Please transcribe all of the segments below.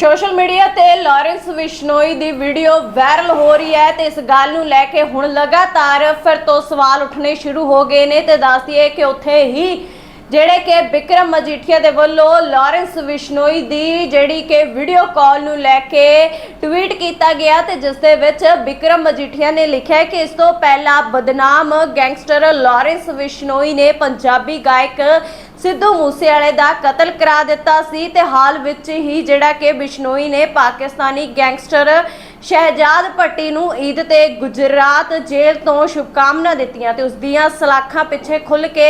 Social media ਤੇ Lawrence Bishnoi ਦੀ video viral ਹੋ ਰਹੀ ਹੈ ਤੇ ਇਸ ਗੱਲ ਨੂੰ ਲੈ ਕੇ ਹੁਣ ਲਗਾਤਾਰ ਫਿਰ ਤੋਂ ਸਵਾਲ ਉੱਠਣੇ ਸ਼ੁਰੂ ਹੋ ਗਏ ਨੇ ਤੇ ਦੱਸਦੀਏ ਕਿ ਉੱਥੇ ਹੀ ਜਿਹੜੇ ਕਿ ਵਿਕਰਮ ਮਜੀਠੀਆ ਦੇ ਵੱਲੋਂ ਲਾਰੈਂਸ ਵਿਸ਼ਨੋਈ ਦੀ ਜਿਹੜੀ ਕਿ ਵੀਡੀਓ ਕਾਲ ਨੂੰ ਲੈ ਕੇ ਟਵੀਟ ਕੀਤਾ ਗਿਆ ਤੇ ਜਿਸ ਦੇ ਵਿੱਚ ਵਿਕਰਮ ਮਜੀਠੀਆ ਨੇ ਲਿਖਿਆ ਕਿ ਇਸ ਤੋਂ ਪਹਿਲਾਂ ਬਦਨਾਮ ਗੈਂਗਸਟਰ ਲਾਰੈਂਸ ਵਿਸ਼ਨੋਈ ਨੇ ਪੰਜਾਬੀ ਗਾਇਕ ਸਿੱਧੂ ਮੂਸੇਵਾਲੇ ਦਾ ਕਤਲ ਕਰਾ ਦਿੱਤਾ ਸੀ ਤੇ ਹਾਲ ਵਿੱਚ ਹੀ ਜਿਹੜਾ ਕਿ ਬਿਸ਼ਨੋਈ ਨੇ ਪਾਕਿਸਤਾਨੀ ਗੈਂਗਸਟਰ ਸ਼ਹਿਜਾਦ ਭੱਟੀ ਨੂੰ ਈਦ ਤੇ ਗੁਜਰਾਤ ਜੇਲ੍ਹ ਤੋਂ ਸ਼ੁਭਕਾਮਨਾ ਦਿੱਤੀਆਂ ਤੇ ਉਸ ਦੀਆਂ ਸਲਾਖਾਂ ਪਿੱਛੇ ਖੁੱਲ ਕੇ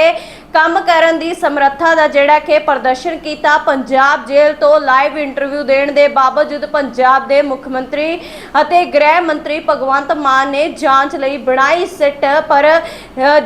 ਕੰਮ ਕਰਨ ਦੀ ਸਮਰੱਥਾ ਦਾ ਜਿਹੜਾ ਕਿ ਪ੍ਰਦਰਸ਼ਨ ਕੀਤਾ, ਪੰਜਾਬ ਜੇਲ੍ਹ ਤੋਂ ਲਾਈਵ ਇੰਟਰਵਿਊ ਦੇਣ ਦੇ ਬਾਵਜੂਦ ਪੰਜਾਬ ਦੇ ਮੁੱਖ ਮੰਤਰੀ ਅਤੇ ਗ੍ਰਹਿ ਮੰਤਰੀ ਭਗਵੰਤ ਮਾਨ ਨੇ ਜਾਂਚ ਲਈ ਬਣਾਈ ਸਿੱਟ, ਪਰ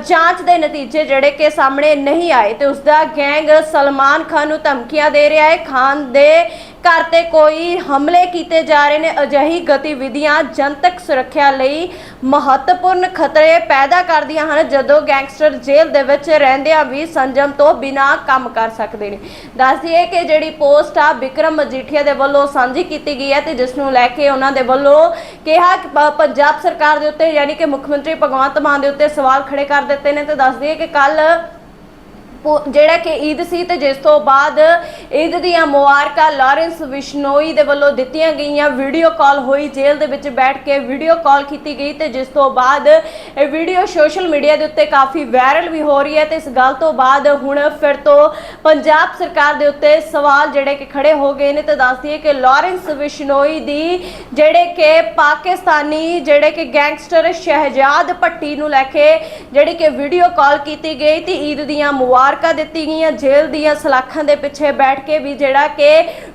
ਜਾਂਚ ਦੇ ਨਤੀਜੇ ਜਿਹੜੇ ਕਿ ਸਾਹਮਣੇ ਨਹੀਂ ਆਏ ਤੇ ਉਸ ਦਾ ਗੈਂਗ ਸਲਮਾਨ ਖਾਨ ਨੂੰ ਧਮਕੀਆਂ ਦੇ ਰਿਹਾ ਹੈ। ਖਾਨ ਦੇ ਘਰ ਤੇ ਕੋਈ ਹਮਲੇ ਕੀਤੇ ਜਾ ਰਹੇ ਨੇ, ਅਜਿਹੀ ਗਤੀਵਿਧੀਆਂ ਜਨਤਕ ਸੁਰੱਖਿਆ ਲਈ ਮਹੱਤਵਪੂਰਨ ਖਤਰੇ ਪੈਦਾ ਕਰਦੀਆਂ ਹਨ। ਜਦੋਂ ਗੈਂਗਸਟਰ ਜੇਲ੍ਹ ਦੇ ਵਿੱਚ ਰਹਿੰਦਿਆਂ ਵੀ ਸੰਜਮ ਤੋਂ ਬਿਨਾਂ ਕੰਮ ਕਰ ਸਕਦੇ ਨੇ। ਦੱਸ ਦਈਏ ਕਿ ਜਿਹੜੀ ਪੋਸਟ ਆ ਵਿਕਰਮ ਮਜੀਠੀਆ ਦੇ ਵੱਲੋਂ ਸਾਂਝੀ ਕੀਤੀ ਗਈ ਹੈ ਤੇ ਜਿਸ ਨੂੰ ਲੈ ਕੇ ਉਹਨਾਂ ਦੇ ਵੱਲੋਂ ਕਿਹਾ ਪੰਜਾਬ ਸਰਕਾਰ ਦੇ ਉੱਤੇ ਯਾਨੀ ਕਿ ਮੁੱਖ ਮੰਤਰੀ ਭਗਵੰਤ ਮਾਨ ਦੇ ਉੱਤੇ ਸਵਾਲ ਖੜੇ ਕਰ ਦਿੱਤੇ ਨੇ ਤੇ ਦੱਸ ਦਈਏ ਕਿ ਕੱਲ ਜਿਹੜਾ ਕਿ ਈਦ ਸੀ ਤੇ ਜਿਸ ਤੋਂ ਬਾਅਦ ਈਦ ਦੀਆਂ ਮੁਬਾਰਕਾਂ ਲਾਰੈਂਸ ਵਿਸ਼ਨੋਈ ਦੇ ਵੱਲੋਂ ਦਿੱਤੀਆਂ ਗਈਆਂ। ਵੀਡੀਓ ਕਾਲ ਹੋਈ, ਜੇਲ੍ਹ ਦੇ ਵਿੱਚ ਬੈਠ ਕੇ ਵੀਡੀਓ ਕਾਲ ਕੀਤੀ ਗਈ ਤੇ ਜਿਸ ਤੋਂ ਬਾਅਦ ਇਹ ਵੀਡੀਓ ਸੋਸ਼ਲ ਮੀਡੀਆ ਦੇ ਉੱਤੇ ਕਾਫੀ ਵਾਇਰਲ ਵੀ ਹੋ ਰਹੀ ਹੈ ਤੇ ਇਸ ਗੱਲ ਤੋਂ ਬਾਅਦ ਹੁਣ ਫਿਰ ਤੋਂ ਪੰਜਾਬ ਸਰਕਾਰ ਦੇ ਉੱਤੇ ਸਵਾਲ ਜਿਹੜੇ ਕਿ ਖੜੇ ਹੋ ਗਏ ਨੇ ਤੇ ਦੱਸਦੀ ਦਈਏ ਕਿ ਲਾਰੈਂਸ ਵਿਸ਼ਨੋਈ ਦੀ ਜਿਹੜੇ ਕਿ ਪਾਕਿਸਤਾਨੀ ਜਿਹੜੇ ਕਿ ਗੈਂਗਸਟਰ ਸ਼ਹਿਜਾਦ ਭੱਟੀ ਨੂੰ ਲੈ ਕੇ ਜਿਹੜੀ ਕਿ ਵੀਡੀਓ ਕਾਲ ਕੀਤੀ ਗਈ ਤੇ ਈਦ ਦੀਆਂ ਮੁਬਾਰਕਾਂ ਦਿੱਤੀ ਗਈਆਂ। ਜੇਲ੍ਹ ਦੀਆਂ ਸਲਾਖਾਂ ਦੇ ਪਿੱਛੇ ਬੈਠ ਕੇ ਵੀ ਜਿਹੜਾ ਕਿ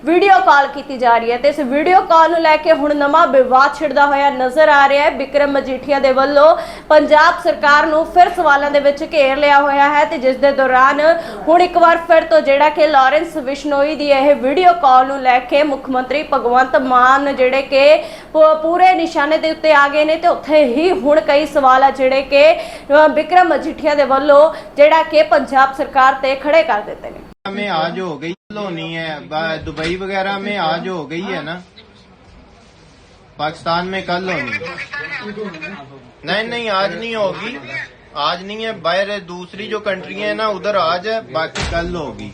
ਵੀਡੀਓ ਕਾਲ ਕੀਤੀ ਜਾ ਰਹੀ ਹੈ। ਤੇ ਇਸ ਵੀਡੀਓ ਕਾਲ ਨੂੰ ਲੈ ਕੇ ਹੁਣ ਨਵਾਂ ਵਿਵਾਦ ਛਿੜਦਾ ਹੋਇਆ ਨਜ਼ਰ ਆ ਰਿਹਾ ਹੈ। ਵਿਕਰਮ ਮਜੀਠੀਆ ਦੇ ਵੱਲੋਂ ਪੰਜਾਬ ਸਰਕਾਰ ਨੂੰ ਫਿਰ ਸਵਾਲਾਂ ਦੇ ਵਿੱਚ ਘੇਰ ਲਿਆ ਹੋਇਆ ਹੈ ਤੇ ਜਿਸ ਦੇ ਦੌਰਾਨ ਹੁਣ ਇੱਕ ਵਾਰ ਫਿਰ ਤੋਂ ਜਿਹੜਾ ਕਿ ਲਾਰੈਂਸ ਵਿਸ਼ਨੋਈ ਦੀ ਇਹ ਵੀਡੀਓ ਕਾਲ ਨੂੰ ਲੈ ਕੇ ਮੁੱਖ ਮੰਤਰੀ ਭਗਵੰਤ ਮਾਨ ਜਿਹੜੇ ਕਿ ਪੂਰੇ ਨਿਸ਼ਾਨੇ ਦੇ ਉੱਤੇ ਆ ਗਏ ਨੇ ਤੇ ਉੱਥੇ ਹੀ ਹੁਣ ਕਈ ਸਵਾਲ ਆ ਜਿਹੜੇ ਕਿ ਬਿਕਰਮ ਮਜੀਠੀਆ ਦੇ ਵੱਲੋਂ ਜਿਹੜਾ ਕਿ ਪੰਜਾਬ ਸਰਕਾਰ ਤੇ ਖੜੇ ਕਰ ਦਿੱਤੇ ਨੇ। में आज हो गई होनी है दुबई वगैरह में आज हो गई है ना। पाकिस्तान में कल होनी। है नहीं नहीं, आज नहीं होगी। आज नहीं है, बाहर दूसरी जो कंट्री है ना, उधर आज है, बाकी कल होगी।